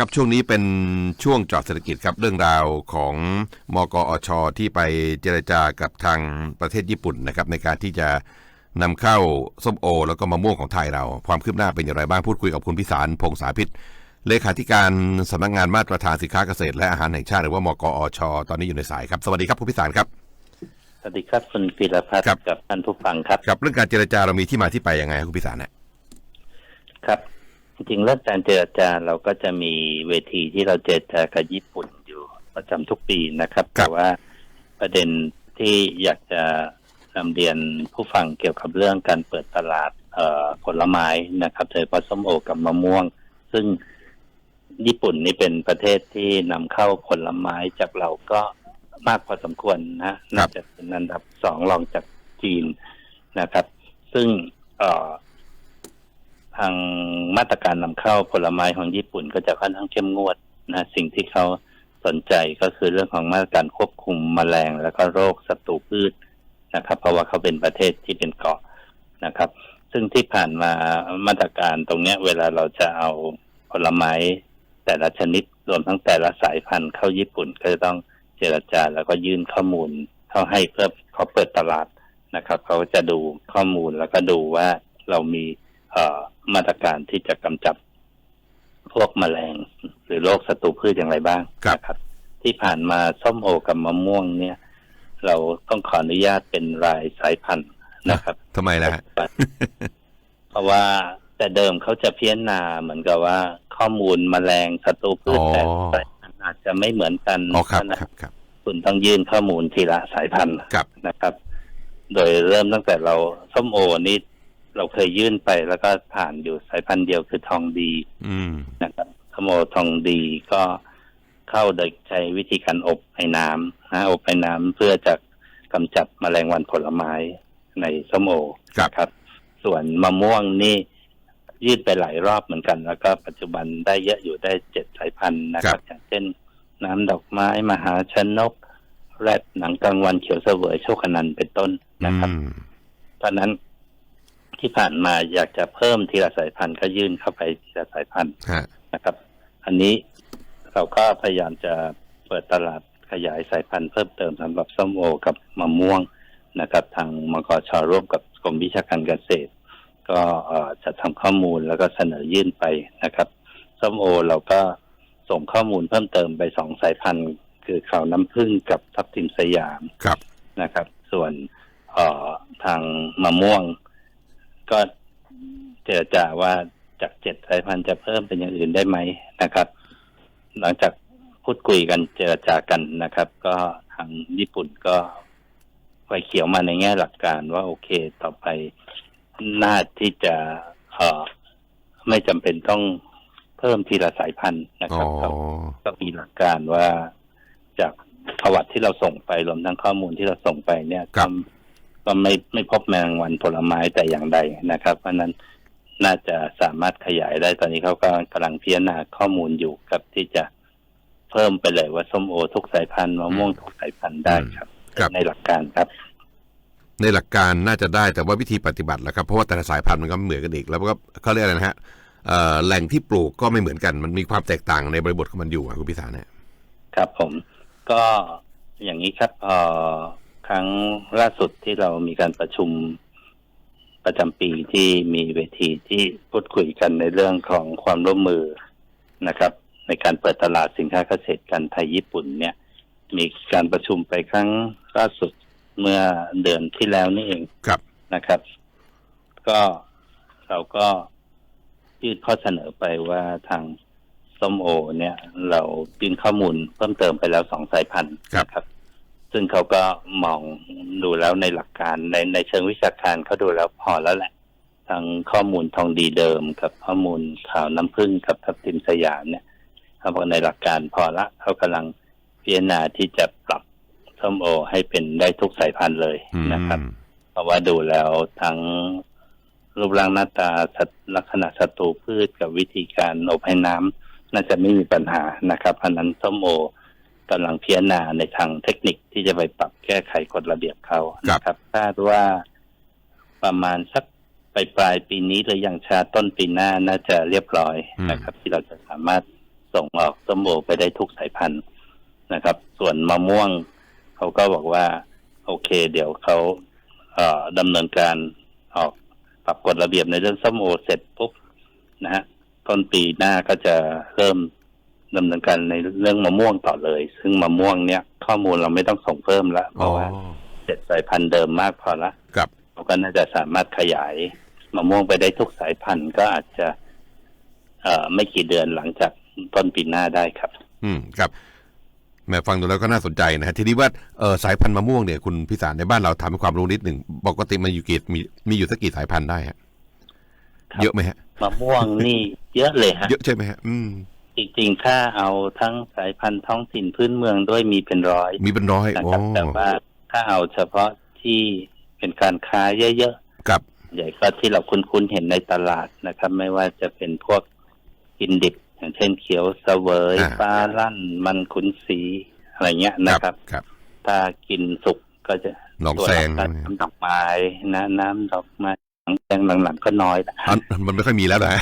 ครับช่วงนี้เป็นช่วงเจอดเศรษฐกิจครับเรื่องราวของมกอช ที่ไปเจรจากับทางประเทศญี่ปุ่นนะครับในการที่จะนำเข้าส้มโอ แล้วก็มะม่วงของไทยเรา ความคืบหน้าเป็นอย่างไรบ้างพูดคุยกับคุณพิสารพงษาพิษเลขาธิการสำนักงานมาตรฐานสินค้าเกษตรและอาหารแห่งชาติหรือว่ามกอช ตอนนี้อยู่ในสายครับสวัสดีครับคุณพิสารครับสวัสดีครับคุณปิรพัฒน์ครับกับท่านผู้ฟังครับครับเรื่องการเจรจาเรามีที่มาที่ไปยังไงครับคุณพิสารเนี่ยครับ จริงๆเรื่องการเจรจาเราก็จะมีเวทีที่เราเจรจากับญี่ปุ่นอยู่ประจำทุกปีนะครับ แต่ว่าประเด็นที่อยากจะนำเรียนผู้ฟังเกี่ยวกับเรื่องการเปิดตลาดเอ่อผลไม้นะครับโดยเฉพาะส้มโอกับมะม่วง ซึ่งญี่ปุ่นนี่เป็นประเทศที่นำเข้าผลไม้จากเราก็มากพอสมควรนะน่าจะเป็นอันดับสองรองจากจีนนะครับ ซึ่งเอ่อ ทางมาตรการนำเข้าผลไม้ของญี่ปุ่นก็จะค่อนข้างเข้มงวดนะสิ่งที่เขาสนใจก็คือเรื่องของมาตรการควบคุมแมลง แล้วก็โรคศัตรูพืชนะครับ เพราะว่าเขาเป็นประเทศที่เป็นเกาะนะครับ ซึ่งที่ผ่านมามาตรการตรงเนี้ย เวลาเราจะเอาผลไม้แต่ละชนิดรวมทั้งแต่ละสายพันธุ์เข้าญี่ปุ่นก็จะต้องเจรจาแล้วก็ยื่นข้อมูลเข้าให้เพื่อเขาเปิดตลาดนะครับ เขาจะดูข้อมูลแล้วก็ดูว่าเรามี มาตรการที่จะกำจัดพวกแมลง หรือโรคศัตรูพืชอย่างไรบ้างครับนะครับ ที่ผ่านมาส้มโอกับมะม่วงเนี่ย เราต้องขออนุญาตเป็นรายสายพันธุ์นะครับทำไมล่ะฮะเพราะว่าแต่เดิมเขาจะเพี้ยนนาเหมือนกับว่า ข้อมูลแมลงศัตรูพืชอ๋อแต่ละสายพันธุ์อาจจะไม่เหมือนกันอ๋อครับเพาะฉะนั้นครับครับคุณต้องยื่นข้อมูลทีละสายพันธุ์ครับนะครับ โดยเริ่มตั้งแต่เราส้มโอนี่ เราเคยยื่นไปแล้วก็ผ่านอยู่สายพันธุ์เดียวคือทองดีอืมนะครับส้มโอทองดีก็เข้าโดยใช้วิธีการอบไอ้น้ำนะอบไอ้น้ำเพื่อจะกำจัดแมลงวันผลไม้ในส้มโอครับครับส่วนมะม่วงนี่ยืดไปหลายรอบเหมือนกัน แล้วก็ปัจจุบันได้เยอะอยู่ได้เจ็ดสายพันธุ์นะครับ อย่างเช่น น้ำดอกไม้ มหาชนก แรดหนังกลางวันเขียวเสวยโชคอนันต์เป็นต้นนะครับอืมเพราะฉะนั้น ที่ผ่านมาอยากจะเพิ่มทีละสายพันธุ์ก็ยื่นเข้าไปทีละสายพันธุ์ฮะนะครับ อันนี้เราก็พยายามจะเปิดตลาดขยายสายพันธุ์เพิ่มเติมสำหรับส้มโอกับมะม่วงนะครับ ทางมกชร่วมกับกรมวิชาการเกษตร ก็เอ่อจะทำข้อมูลแล้วก็เสนอยื่นไปนะครับส้มโอเราก็ส่งข้อมูลเพิ่มเติมไปสองสายพันธุ์คือข่าวน้ำผึ้งกับทับทิมสยามครับนะครับ ส่วนเอ่อทางมะม่วง ก็เจรจาว่าจากเจ็ดสายพันธุ์จะเพิ่มเป็นอย่างอื่นได้ไหมนะครับ หลังจากพูดคุยกันเจรจากันนะครับ ก็ทางญี่ปุ่นก็ไฟเขียวมาในแง่หลักการว่าโอเคต่อไปน่าที่จะเอ่อไม่จำเป็นต้องเพิ่มทีละสายพันธุ์นะคอ๋รับอก็ก็มีหลักการว่าจากประวัติที่เราส่งไปรวมทั้งข้อมูลที่เราส่งไปเนี่ยครับ ก็ก็ไม่ไม่พบแมลงวันผลไม้แต่อย่างใดนะครับ เพราะฉะนั้นน่าจะสามารถขยายได้ตอนนี้เขาก็กำลังพิจารณาข้อมูลอยู่ครับที่จะเพิ่มไปเลยว่าส้มโอทุกสายพันธุ์มะม่วงทุกสายพันธุ์ได้ครับครับ ในหลักการครับ ในหลักการน่าจะได้แต่ว่าวิธีปฏิบัติล่ะครับเพราะว่าแต่ละสายพันธุ์มันก็ไม่เหมือนกันอีกแล้วก็เขาเรียกอะไรนะฮะเอ่อแหล่งที่ปลูกก็ไม่เหมือนกันมันมีความแตกต่างในบริบทของมันอยู่อะคุณพิสารเนี่ยครับผมก็อย่างนี้ครับพอ ครั้งล่าสุดที่เรามีการประชุมประจำปีที่มีเวทีที่พูดคุยกันในเรื่องของความร่วมมือนะครับ ในการเปิดตลาดสินค้าเกษตรกันไทยญี่ปุ่นเนี่ย มีการประชุมไปครั้งล่าสุดเมื่อเดือนที่แล้วนี่เองครับนะครับ ก็เราก็ยื่นข้อเสนอไปว่าทางส้มโอ เนี่ย เรายื่นข้อมูลเพิ่มเติมไปแล้วสองสายพันธุ์ครับนะครับ ซึ่งเขาก็มองดูแล้วในหลักการในในเชิงวิชาการเขาดูแล้วพอแล้วแหละทางข้อมูลทองดีเดิมกับข้อมูลข่าวน้ำผึ้งกับทับทิมสยามเนี่ยเขาบอกในหลักการพอละเขากำลังพิจารณาที่จะปรับส้มโอ ให้เป็นได้ทุกสายพันธุ์เลยอืมนะครับ เพราะว่าดูแล้วทั้งรูปร่างหน้าตาสัตว์ลักษณะศัตรูพืชกับวิธีการอบให้น้ำน่าจะไม่มีปัญหานะครับเพราะฉะนั้นส้มโอ กำลังพิจารณาในทางเทคนิคที่จะไปปรับแก้ไขกฎระเบียบเขานะครับคาดว่าประมาณสักปลายปลายปีนี้หรืออย่างช้าต้นปีหน้าน่าจะเรียบร้อยนะครับ ที่เราจะสามารถส่งออกส้มโอไปได้ทุกสายพันธุ์นะครับ ส่วนมะม่วงเขาก็บอกว่า โอเค เดี๋ยวเขาเอ่อดำเนินการออกปรับกฎระเบียบในเรื่องส้มโอเสร็จปุ๊บนะฮะต้นปีหน้าก็จะเริ่ม ดำเนินการในเรื่องมะม่วงต่อเลย ซึ่งมะม่วงเนี้ยข้อมูลเราไม่ต้องส่งเพิ่มละเพอ๋อราะว่าเสร็จสายพันธุ์เดิมมากพอละครับเราก็น่าจะสามารถขยายมะม่วงไปได้ทุกสายพันธุ์ก็อาจจะ เอ่อไม่กี่เดือนหลังจากต้นปีหน้าได้ครับ อืมครับแหม่ฟังดูแล้วก็น่าสนใจนะฮะทีนี้ว่าเออสายพันธุ์มะม่วงเนี่ยคุณพิสารในบ้านเราทำให้ความรู้นิดหนึ่งปกติมันอยู่กี่มีมีอยู่สักกี่สายพันธุ์ได้ฮะครับเยอะไหมฮะมะม่วงนี่เยอะเลยฮะเยอะใช่ไหมฮะอืม จริงๆถ้าเอาทั้งสายพันธุ์ท้องถิ่นพื้นเมืองด้วยมีเป็นร้อยมีเป็นร้อยนะโอ้ครับแต่ว่าถ้าเอาเฉพาะที่เป็นการค้าเยอะกับ ๆ ใหญ่ก็ที่เราคุ้นๆเห็นในตลาดนะครับ ไม่ว่าจะเป็นพวกกินดิบอย่างเช่นเขียวเสวยปลาลั่น มันขุนสีอะไรเงี้ยนะครับ ครับ ถ้ากินสุกก็จะหนองแซงตัวน้ำดอกไม้นะน้ำดอกไม้หนอง แซงหลังๆก็น้อยนะอันมันไม่ค่อยมีแล้วนะ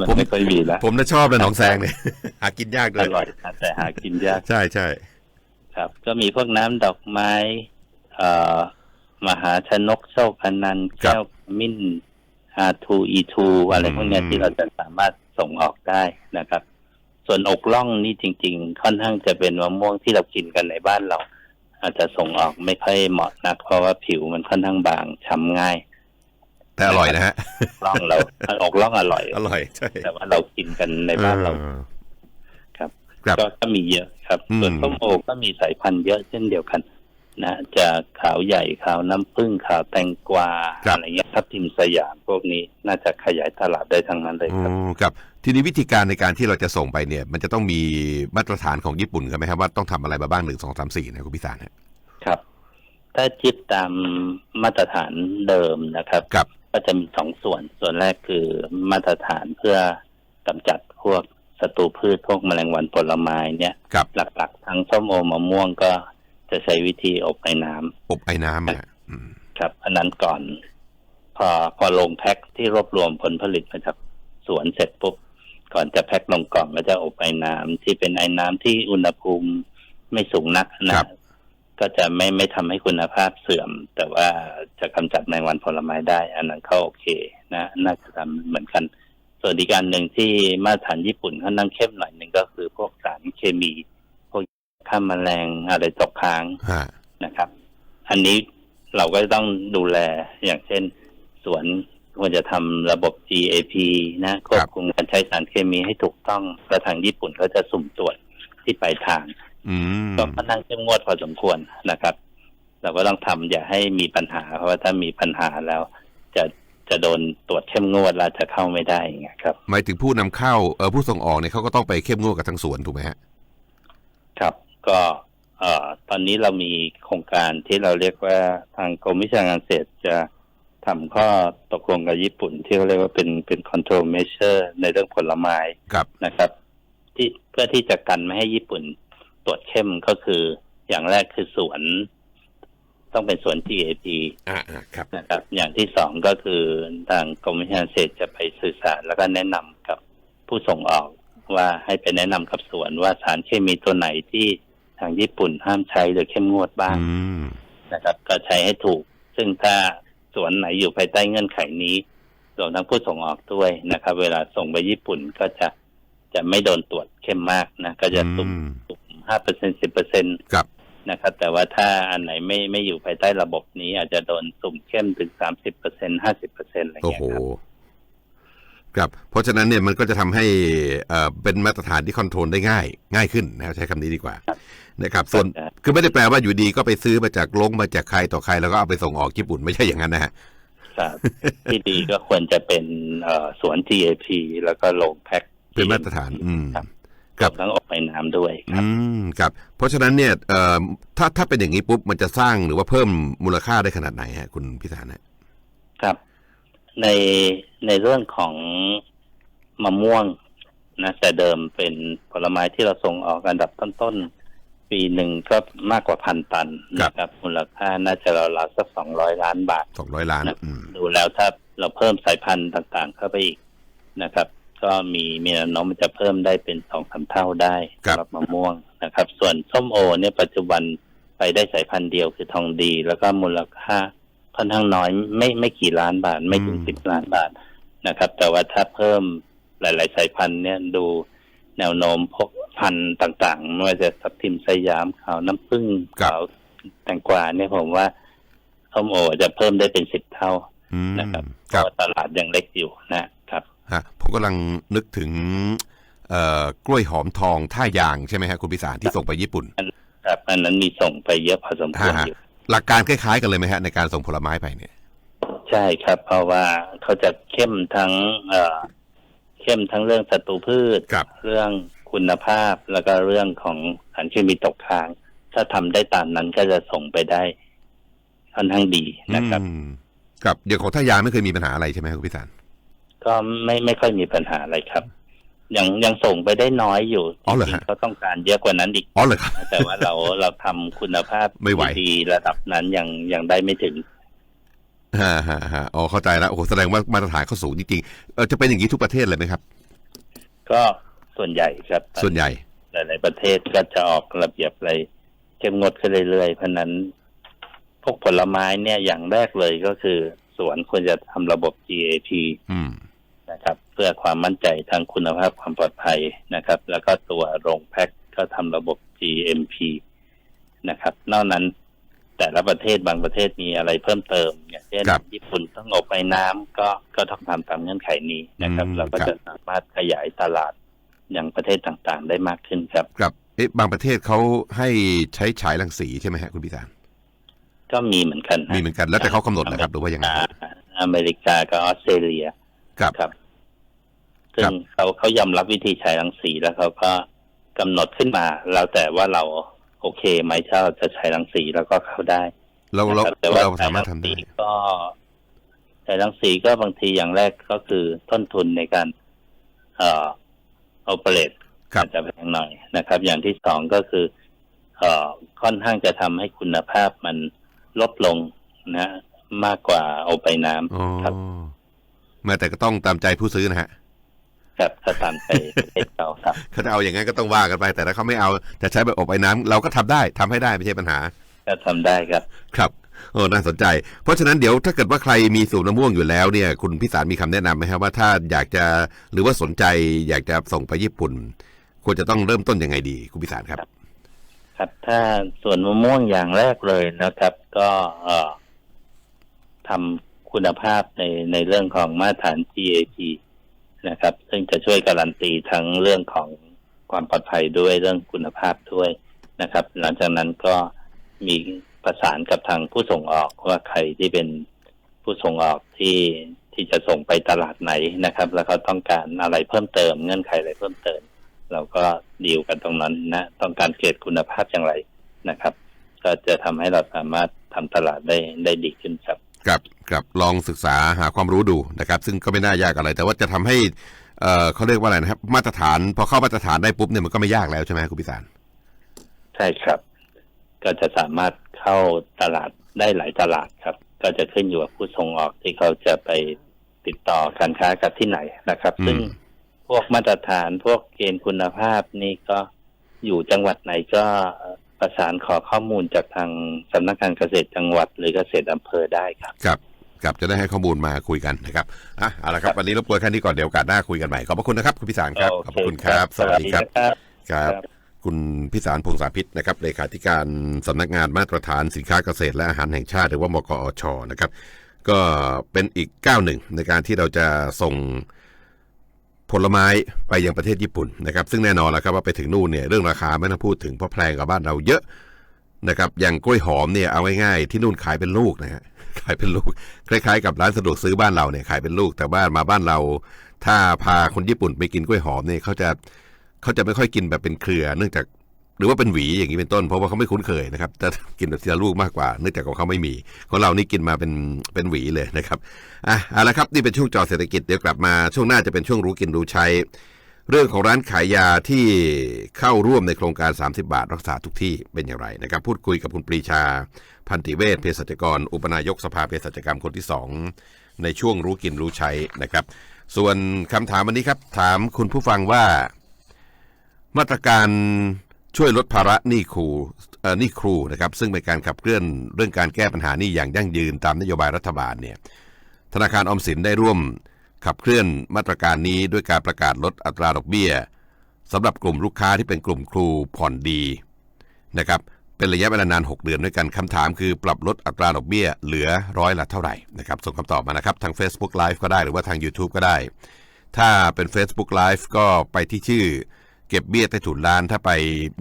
มันผมไม่ค่อยมีแล้ว ผมน่ะชอบเลยหนองแซงเนี่ยหากินยากเลอยร่อยนะแต่หากินยาก ใช่ใช่ครับ ก็มีพวกน้ำดอกไม้เอ่อมหาชนกโชคอนันต์แก้วมิ้นอาทูอีทูอะไรพวกเนี้ยที่เราจะสามารถส่งออกได้นะครับ ส่วนอกล่องนี่จริง ๆ ค่อนข้างจะเป็นมะม่วงที่เรากินกันในบ้านเรา อาจจะส่งออกไม่ค่อยเหมาะนัก เพราะว่าผิวมันค่อนข้างบางช้ำง่าย แต่อร่อยนะฮะล่องเราอกล่องอร่อย อร่อยใช่แต่ว่าเรากินกันในบ้านเราออครับครับก็ก็มีเยอะครับอืมส่วนส้มโอก็มีสายพันธุ์เยอะเช่นเดียวกัน นะจะขาวใหญ่ขาวน้ำผึ้งขาวแตงกวาอะไรเงี้ยทับทิมสยามพวกนี้น่าจะขยายตลาดได้ทั้งนั้นเลยอืครับมครับ ทีนี้วิธีการในการที่เราจะส่งไปเนี่ย มันจะต้องมีมาตรฐานของญี่ปุ่นกันไหมครับว่าต้องทำอะไรมาบ้างหนึ่งสองสามสี่นะคุณพิสารฮะครับ ถ้าจิตตามมาตรฐานเดิมนะครับครับ ก็จะมีสองส่วน ส่วนแรกคือมาตรฐานเพื่อกำจัดพวกศัตรูพืชพวกแมลงวันผลไม้เนี่ยครับหลักๆ ทั้งส้มโอมะม่วงก็จะใช้วิธีอบไอ้น้ำอบไอ้น้ำอะฮะอืมครับอันนั้นก่อน พอพอลงแพ็คที่รวบรวมผลผลิตมาจากสวนเสร็จปุ๊บก่อนจะแพ็คลงกล่องก็จะอบไอ้น้ำที่เป็นไอ้น้ำที่อุณหภูมิไม่สูงนักนะ ก็จะไม่ไม่ทำให้คุณภาพเสื่อม แต่ว่าจะกำจัดแมลงวันผลไม้ได้ อันนั้นก็โอเคนะน่าจะทำเหมือนกัน ส่วนอีกการหนึ่งที่มาตรฐานญี่ปุ่นเขานั่งเข้มหน่อยหนึ่งก็คือพวกสารเคมี พวกฆ่าแมลงอะไรตกค้างฮะนะครับ อันนี้เราก็ต้องดูแลอย่างเช่น สวนควรจะทำระบบ GAP นะควบคุมการใช้สารเคมีให้ถูกต้องแล้วทางญี่ปุ่นเขาจะสุ่มตรวจ ที่ปลายทางอืมก็ค่อนข้างเข้มงวดพอสมควรนะครับ เราก็ต้องทำอย่าให้มีปัญหา เพราะว่าถ้ามีปัญหาแล้ว จะจะโดนตรวจเข้มงวดแล้วจะเข้าไม่ได้อย่างเงี้ยครับหมายถึงผู้นำเข้าเออผู้ส่งออกเนี่ยเขาก็ต้องไปเข้มงวดกับทั้งสวนถูกไหมฮะครับ ก็เอ่อตอนนี้เรามีโครงการที่เราเรียกว่าทางกรมวิชาการเกษตรจะทำข้อตกลงกับญี่ปุ่นที่เขาเรียกว่าเป็นเป็น control measure ในเรื่องผลไม้ครับนะครับ ที่เพื่อที่จะกันไม่ให้ญี่ปุ่นตรวจเข้มก็คืออย่างแรกคือสวน ต้องเป็นสวน GAP อ่าอ่าครับนะครับ อย่างที่สองก็คือทางกรมวิชาการเกษตรจะไปสื่อสารแล้วก็แนะนำกับผู้ส่งออกว่าให้ไปแนะนำกับสวนว่าสารเคมีตัวไหนที่ทางญี่ปุ่นห้ามใช้โดยเข้มงวดบ้างอืมนะครับ ก็ใช้ให้ถูก ซึ่งถ้าสวนไหนอยู่ภายใต้เงื่อนไขนี้รวมทั้งผู้ส่งออกด้วยนะครับ เวลาส่งไปญี่ปุ่นก็จะ จะไม่โดนตรวจเข้มมากนะ ก็จะสุ่มอืมสุ่มห้าเปอร์เซ็นสิบเปอร์เซ็นครับนะครับ แต่ว่าถ้าอันไหนไม่ไม่อยู่ภายใต้ระบบนี้ อาจจะโดนสุ่มเข้มถึงสามสิบเปอร์เซ็นห้าสิบเปอร์เซ็นอะไรโอ้เงี้โหยครับครับเพราะฉะนั้นเนี่ยมันก็จะทำให้เอ่อเป็นมาตรฐานที่คอนโทรลได้ง่าย ง่ายขึ้นนะครับใช้คำนี้ดีกว่านะครับส่วนครับคือไม่ได้แปลว่าอยู่ดีก็ไปซื้อมาจากลงมาจากใครต่อใครแล้วก็เอาไปส่งออกญี่ปุ่นไม่ใช่อย่างนั้นนะฮะครับที่ดีก็ควรจะเป็นเอ่อสวน GAP แล้วก็ลงแพ็ค เป็นมาตรฐาน อืมครับครับทั้งอบไปน้ำด้วยครับอืมครับ เพราะฉะนั้นเนี่ยเอ่อถ้าถ้าเป็นอย่างนี้ปุ๊บมันจะสร้างหรือว่าเพิ่มมูลค่าได้ขนาดไหนฮะ คุณพิธานะครับ ในในเรื่องของมะม่วงนะแต่เดิมเป็นผลไม้ที่เราส่งออกอันดับต้นๆ ปีหนึ่งก็มากกว่าพันตันนะครับ มูลค่าน่าจะราวๆสักสองร้อยล้านบาทสองร้อยล้านอืมดูแล้วถ้าเราเพิ่มสายพันธุ์ต่างๆ เข้าไปอีกนะครับ ก็มีมีแนวโน้มมันจะเพิ่มได้เป็นสองสามเท่าได้ครับ สำหรับมะม่วงนะครับ ส่วนส้มโอเนี่ยปัจจุบันไปได้สายพันธุ์เดียวคือทองดี แล้วก็มูลค่าค่อนข้างน้อยไม่ไม่กี่ล้านบาท ไม่ถึงอืม สิบล้านบาทนะครับ แต่ว่าถ้าเพิ่มหลาย ๆ สายพันธุ์เนี่ยดูแนวโน้มพวกพันธุ์ต่างๆไม่ว่าจะทับทิมสยามขาวน้ำผึ้งขาวแตงกวาเนี่ยผมว่าส้มโอจะเพิ่มได้เป็นสิบเท่า อืมนะครับเพครับราะว่าตลาดยังเล็กอยู่นะครับ ฮะผมกำลังนึกถึงเอ่อกล้วยหอมทองท่ายางใช่ไหมฮะคุณพิสารที่ส่งไปญี่ปุ่นครับอันนั้นมีส่งไปเยอะพอสมควรฮะอยู่หลักการคล้ายๆกันเลยไหมฮะในการส่งผลไม้ไปเนี่ย ใช่ครับ เพราะว่าเขาจะเข้มทั้งเอ่อเข้มทั้งเรื่องศัตรูพืช ครับ เรื่องคุณภาพแล้วก็เรื่องของสารเคมีตกค้าง ถ้าทำได้ตามนั้นก็จะส่งไปได้ค่อนข้างดีนะครับ อืมครับอย่างของท่ายางไม่เคยมีปัญหาอะไรใช่ไหมครับคุณพิสาร ก็ไม่ไม่ค่อยมีปัญหาอะไรครับ ยังยังส่งไปได้น้อยอยู่จอ๋อเหรอริงฮะ ๆเขาต้องการเยอะกว่านั้นอีก อ๋อเลยครับ แต่ว่าเราเราทำคุณภาพไม่ไหว ดีๆระดับนั้นยังยังได้ไม่ถึงฮ่าฮ่าฮ่าอ๋อเข้าใจแล้วโอ้โหแสดงว่ามาตรฐานเขาสูงจริงๆเออจะเป็นอย่างนี้ทุกประเทศเลยไหมครับ ก็ส่วนใหญ่ครับส่วนใหญ่ หลาย ๆ ประเทศก็จะออกระเบียบอะไรเข้มงวดขึ้นเรื่อยๆเพราะฉะนั้น พวกผลไม้เนี่ยอย่างแรกเลยก็คือ สวนควรจะทำระบบ GAP อืม นะครับ เพื่อความมั่นใจทางคุณภาพความปลอดภัยนะครับ แล้วก็ตัวโรงแพ็คก็ทำระบบ GMP นะครับ นอกนั้นแต่ละประเทศบางประเทศมีอะไรเพิ่มเติมอย่างเช่นครับญี่ปุ่นต้องอบไปน้ำก็ก็ต้องทำตามเงื่อนไขนี้นะครับอืมเราก็ครับจะสามารถขยายตลาดอย่างประเทศต่างๆ ได้มากขึ้นครับ ครับเอ๊ะบางประเทศเขาให้ใช้ฉายรังสีใช่ไหมฮะคุณพิสารก็มีเหมือนกันนะมีเหมือนกันแล้วแต่เขากำหนดนะครับหรือว่ายังไงอ่าอเมริกากับออสเตรเลียครับครับ ซึ่งเขาเขายอมรับวิธีฉายรังสีแล้วเขาก็กำหนดขึ้นมา แล้วแต่ว่าเราโอเคไหมถ้าเราจะฉายรังสีแล้วก็เข้าได้เราเรานะครับแต่ว่าเราสามารถทำได้ฉยรังสีก็ฉายรังสีก็บางทีอย่างแรกก็คือต้นทุนในการ เอ่อโอเปเรตครับอาจจะแพงหน่อยนะครับ อย่างที่สองก็คือ เอ่อค่อนข้างจะทำให้คุณภาพมันลดลงนะมากกว่าเอาไปน้ำอ๋อครับแม้แต่ก็ต้องตามใจผู้ซื้อนะฮะ ครับถ้าตามใจประเทศเราครับเขาจะเอาอย่างนั้นก็ต้องว่ากันไป แต่ถ้าเขาไม่เอาจะใช้แบบอบไอ้น้ำเราก็ทำได้ทำให้ได้ไม่ใช่ปัญหา ก็ทำได้ครับ ครับโอ้น่าสนใจ เพราะฉะนั้นเดี๋ยวถ้าเกิดว่าใครมีสูตรมะม่วงอยู่แล้วเนี่ย คุณพิสารมีคำแนะนำไหมครับว่าถ้าอยากจะหรือว่าสนใจอยากจะส่งไปญี่ปุ่นควรจะต้องเริ่มต้นยังไงดี คุณพิสารครับ ครับ ถ้าส่วนมะม่วงอย่างแรกเลยนะครับ ก็เอ่อทำคุณภาพในในเรื่องของมาตรฐาน GAP นะครับ ซึ่งจะช่วยการันตีทั้งเรื่องของความปลอดภัยด้วยเรื่องคุณภาพด้วยนะครับ หลังจากนั้นก็มีประสานกับทางผู้ส่งออกว่าใครที่เป็นผู้ส่งออกที่ที่จะส่งไปตลาดไหนนะครับ แล้วเขาต้องการอะไรเพิ่มเติมเงื่อนไขอะไรเพิ่มเติม เราก็ดีลกันตรงนั้นนะต้องการเกรดคุณภาพอย่างไรนะครับ ก็จะทำให้เราสามารถทำตลาดได้ได้ดีขึ้นครับ ครับครับลองศึกษาหาความรู้ดูนะครับ ซึ่งก็ไม่น่ายากอะไร แต่ว่าจะทำให้เอ่อเขาเรียกว่าอะไรนะครับ มาตรฐานพอเข้ามาตรฐานได้ปุ๊บเนี่ยมันก็ไม่ยากแล้วใช่ไหมคุณพิสารใช่ครับ ก็จะสามารถเข้าตลาดได้หลายตลาดครับ ก็จะขึ้นอยู่กับผู้ส่งออกที่เขาจะไปติดต่อการค้ากับที่ไหนนะครับอืมซึ่งพวกมาตรฐานพวกเกณฑ์คุณภาพนี่ก็อยู่จังหวัดไหนก็ ประสานขอข้อมูลจากทางสำนักงานเกษตรจังหวัด หรือเกษตรอำเภอได้ครับครับครับจะได้ให้ข้อมูลมาคุยกันนะครับอะเอาละครับ วันนี้รบกวนแค่นี้ก่อนเดี๋ยวโอกาสหน้าคุยกันใหม่ขอบพระคุณนะครับคุณพิสารครับโขอบพระคุณครับ สวัสดีครับนะครับครับครับ คุณพิสารพงษาพิษนะครับเลขาธิการสำนักงานมาตรฐานสินค้าเกษตรและอาหารแห่งชาติ หรือว่ามกอชนะครับ ก็เป็นอีกก้าวหนึ่งในการที่เราจะส่ง ผลไม้ไปยังประเทศญี่ปุ่นนะครับซึ่งแน่นอนแล้วครับว่าไปถึงนู่นเนี่ยเรื่องราคาไม่ต้องพูดถึงเพราะแพงกว่าบ้านเราเยอะนะครับอย่างกล้วยหอมเนี่ยเอาง่ายๆที่นู่นขายเป็นลูกนะฮะขายเป็นลูกคล้ายๆ กับร้านสะดวกซื้อบ้านเราเนี่ยขายเป็นลูกแต่บ้านมาบ้านเรา ถ้าพาคนญี่ปุ่นไปกินกล้วยหอมเนี่ยเขาจะเขาจะไม่ค่อยกินแบบเป็นเครือ เนื่องจาก หรือว่าเป็นหวีอย่างนี้เป็นต้น เพราะว่าเขาไม่คุ้นเคยนะครับจะกินแบบทีละลูกมากกว่าเนื่องจากของเขาไม่มีของเรานี่กินมาเป็นเป็นหวีเลยนะครับอะเอาละครับนี่เป็นช่วงจอเศรษฐกิจเดี๋ยวกลับมาช่วงหน้าจะเป็นช่วงรู้กินรู้ใช้ เรื่องของร้านขายยาที่เข้าร่วมในโครงการ 30 บาทรักษาทุกที่เป็นอย่างไรนะครับ พูดคุยกับคุณปรีชา พันติเวชเภสัชกร อุปนายกสภาเภสัชกรรมคนที่สองในช่วงรู้กินรู้ใช้นะครับ ส่วนคำถามวันนี้ครับ ถามคุณผู้ฟังว่า มาตรการ ช่วยลดภาระหนี้ครูหนี้ครูนะครับซึ่งเป็นการขับเคลื่อนเรื่องการแก้ปัญหานี้อย่างยั่งยืนตามนโยบายรัฐบาลเนี่ยธนาคารออมสินได้ร่วมขับเคลื่อนมาตรการนี้ด้วยการประกาศลดอัตราดอกเบี้ยสำหรับกลุ่มลูกค้าที่เป็นกลุ่มครูผ่อนดีนะครับเป็นระยะเวลานาน 6 เดือนด้วยกันคำถามคือปรับลดอัตราดอกเบี้ยเหลือร้อยละเท่าไหร่นะครับส่งคำตอบมานะครับทาง Facebook Live ก็ได้หรือว่าทาง YouTube ก็ได้ ถ้าเป็น Facebook Live ก็ไปที่ชื่อ ก็บเบี้ยใต้ถุนร้านถ้าไป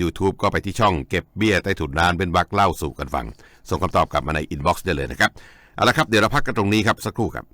YouTube ก็ไปที่ช่องเก็บเบี้ยใต้ถุนร้านเป็นบักเล่าสู่กันฟัง ส่งคำตอบกลับมาในอินบ็อกซ์ได้เลยนะครับ เอาละครับ เดี๋ยวเราพักกันตรงนี้ครับ สักครู่ครับ